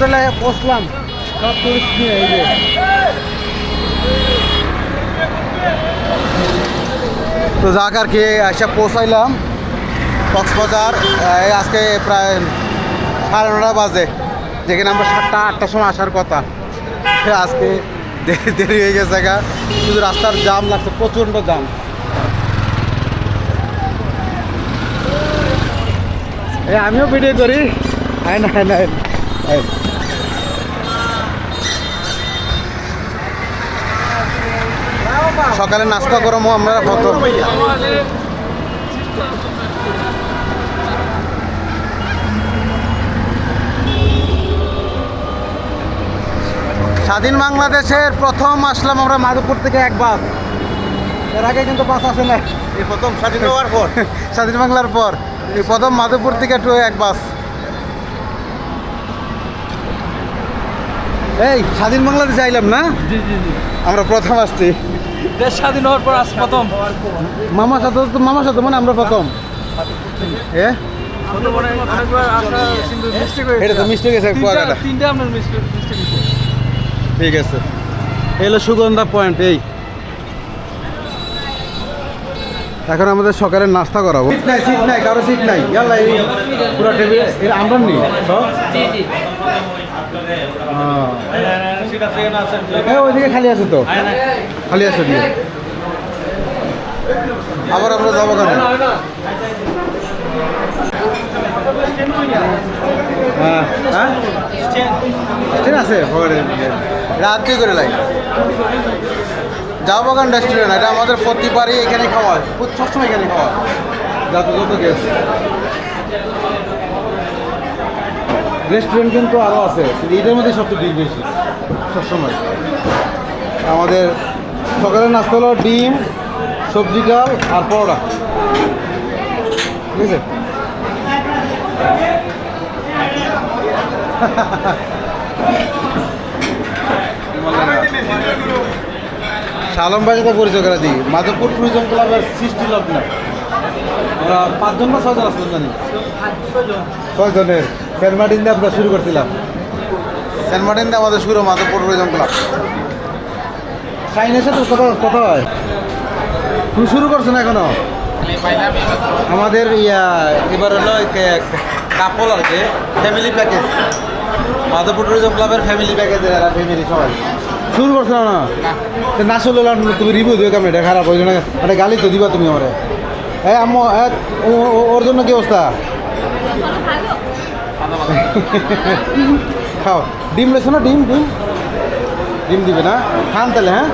হোটেলে বসলাম। সব টুরিস্ট নিয়ে এই যে। তো জাকার খেয়ে এসে পৌঁছাইলাম। কক্সবাজার আজকে প্রায় সাড়ে নটা বাজে। যেখানে আমরা সাতটা, আটটার সময় আসার কথা। আজকে দেরি দেরি হয়ে গেছে গা। শুধু রাস্তার জাম লাগছে, প্রচণ্ড জাম। আমিও ভিডিও করি। হ্যাঁ না হ্যাঁ না হ্যাঁ সকালে নাস্তা করব আমরা প্রথম। স্বাধীন বাংলাদেশের প্রথম আসলাম আমরা মাধবপুর থেকে এক বাস। এর আগে কিন্তু বাস আসে না এই প্রথম স্বাধীন হওয়ার পর। স্বাধীন বাংলার পর। এই প্রথম মাধবপুর থেকে একটু এক বাস। এই স্বাধীন বাংলাদেশে আইলাম না? আমরা প্রথম আসছি। দেশ স্বাধীন হওয়ার পর আজ প্রথম। মামার সাথে তো মামার সাথে মানে আমরা প্রথম। এটা তো মিস্টেক গেছে তিনটা আপনার ঠিক আছে। এই হলো সুগন্ধা পয়েন্ট এই। এখন আমাদের সকালের নাস্তা করাবো। সিট নাই সিট নাই কারও সিট নাই। ইয়াল্লা এই পুরো টেবিলের আমরা নি সব হ্যাঁ ওইদিকে খালি আছে তো? খালি আছে আবার আমরা যাব কেন? হ্যাঁ হ্যাঁ? ঠিক আছে রাত দিয়ে করে লাই। যাও বাগান রেস্টুরেন্ট এটা আমাদের প্রতিবারই এখানে খাওয়া হয়। সবসময় এখানে খাওয়া যত যত গেস রেস্টুরেন্ট কিন্তু আরও আছে কিন্তু এটার মধ্যে সবচেয়ে ভিড় বেশি সবসময়। আমাদের সকালের নাস্তা হলো ডিম সবজি ডাল আর পরোটা। ঠিক আছে? শালম বাজাতে পরিচয় করে দিই মাধবপুর ট্যুরিজম ক্লাবের সৃষ্টি লগ্ন। আমরা পাঁচজন না ছয়জন আসলাম জানি। ছয়জনের। সেন্ট দিয়ে আমরা শুরু করছিলাম। সেন্ট দিয়ে আমাদের শুরু মাধবপুর ট্যুরিজম ক্লাব। সাইনের সাথে কথা কথা হয়। তুমি শুরু করছ না এখনও? আমাদের ইয়া এবার হলো কাপল আর কি ফ্যামিলি প্যাকেজ মাধবপুর ট্যুরিজম ক্লাবের ফ্যামিলি প্যাকেজ এরা ফ্যামিলি সবাই। শুরু করছ না? না। শুনলে তুমি রিভিউ দিও কেমন? এটা খারাপ ওই জন্য একটা গালি তো দিবা তুমি আমারে। হ্যাঁ ও- ওর জন্য কি অবস্থা? খাও। ডিম লেছো না? ডিম ডিম। ডিম দিবে না? খান তাহলে হ্যাঁ